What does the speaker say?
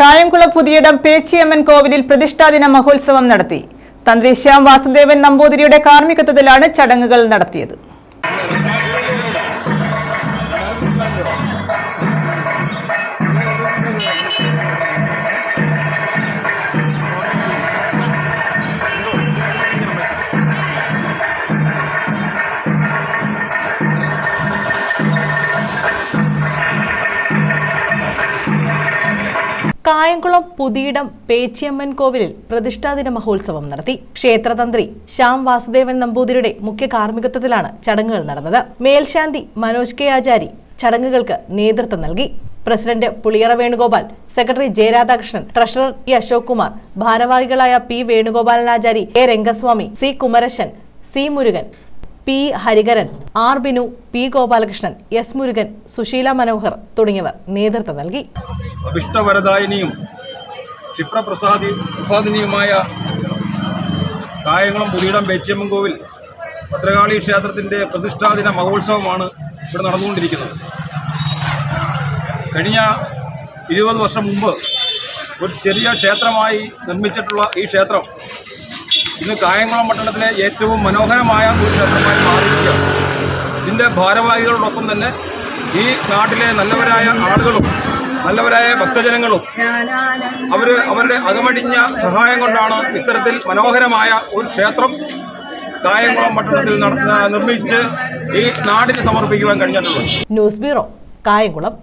കായംകുളം പുതിയിടം പേച്ചിയമ്മൻ കോവിലിൽ പ്രതിഷ്ഠാദിന മഹോത്സവം നടത്തി. തന്ത്രി ശ്യാം വാസുദേവൻ നമ്പൂതിരിയുടെ കാർമ്മികത്വത്തിലാണ് ചടങ്ങുകൾ നടത്തിയത്. കായംകുളം പുതിയിടം പേച്ചിയമ്മൻ കോവിലിൽ പ്രതിഷ്ഠാദിന മഹോത്സവം നടത്തി. ക്ഷേത്രതന്ത്രി ശ്യാം വാസുദേവൻ നമ്പൂതിരിയുടെ മുഖ്യ കാർമ്മികത്വത്തിലാണ് ചടങ്ങുകൾ നടന്നത്. മേൽശാന്തി മനോജ് കെ ആചാരി ചടങ്ങുകൾക്ക് നേതൃത്വം നൽകി. President Puliyara Venugopal secretary Jayaradhakrishnan treasurer E Ashok Kumar ഭാരവാഹികളായ P Venugopalanachari A Rangaswamy C Kumarasan C Murugan P Harikaran R Binu P Gopalakrishnan S Murugan Susheela Manohar തുടങ്ങിയവർ നേതൃത്വം നൽകി. അഭിഷ്ടവരദായിനിയും ക്ഷിപ്രപ്രസാദി പ്രസാദിനിയുമായ കായംകുളം പുതിയിടം ബേച്ചിയമ്മൻ കോവിൽ ഭദ്രകാളി ക്ഷേത്രത്തിന്റെ പ്രതിഷ്ഠാദിന മഹോത്സവമാണ് ഇവിടെ നടന്നുകൊണ്ടിരിക്കുന്നത്. കഴിഞ്ഞ ഇരുപത് വർഷം മുമ്പ് ഒരു ചെറിയ ക്ഷേത്രമായി നിർമ്മിച്ചിട്ടുള്ള ഈ ക്ഷേത്രം ഇന്ന് കായംകുളം പട്ടണത്തിലെ ഏറ്റവും മനോഹരമായ ഒരു ക്ഷേത്രമായി മാറിയിരിക്കുകയാണ്. ഇതിന്റെ ഭാരവാഹികളോടൊപ്പം തന്നെ ഈ നാട്ടിലെ നല്ലവരായ ആളുകളും നല്ലവരായ ഭക്തജനങ്ങളും അവർ അവരുടെ അകമടിഞ്ഞ സഹായം കൊണ്ടാണ് ഇത്തരത്തിൽ മനോഹരമായ ഒരു ക്ഷേത്രം കായംകുളം പട്ടണത്തിൽ നിർമ്മിച്ച് ഈ നാടിന് സമർപ്പിക്കുവാൻ കഴിഞ്ഞിട്ടുള്ളത്. News bureau Kayamkulam.